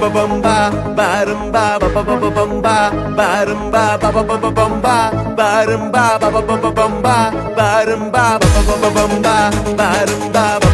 ba bum ba Barum ba ba ba ba ba bum ba Barum ba ba ba ba ba bum ba Barum ba ba ba ba ba bum ba Barum ba ba ba ba ba bum ba ba ba ba ba ba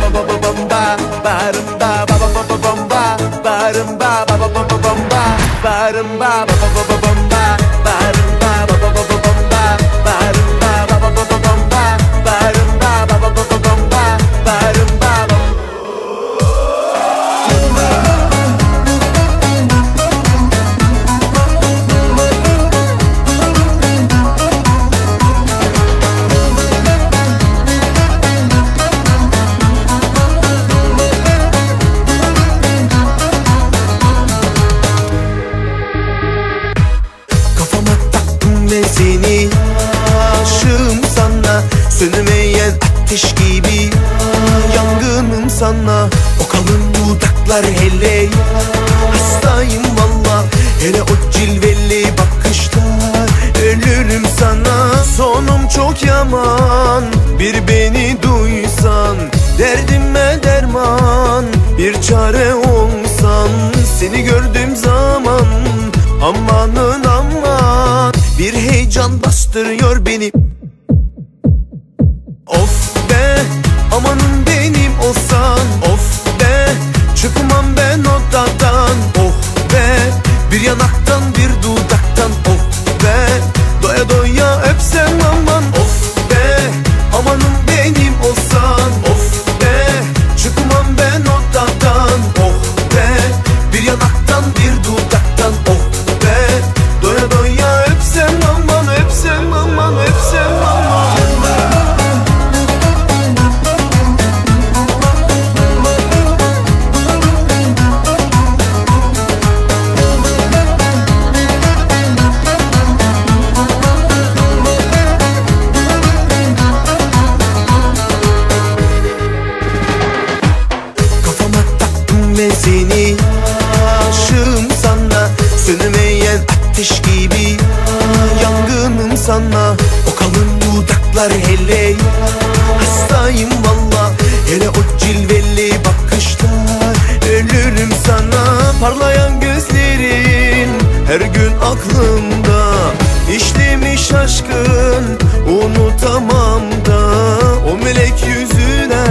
Yangınım sana O kalın dudaklar hele. Hastayım valla Hele o cilveli bakışlar. Ölürüm sana Sonum çok yaman. Bir beni duysan Derdime derman. Bir çare olsan Seni gördüğüm zaman Amanın aman. Bir heyecan bastırıyor beni bir yanaktan bir dudaktan hele Hastayım valla. Hele o cilveli bakışlar. Ölürüm sana Parlayan gözlerin. Her gün aklımda İşlemiş aşkın. Unutamam da O melek yüzüne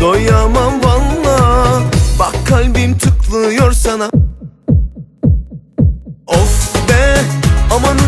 Doyamam valla. Bak kalbim tıklıyor sana. Of be amanın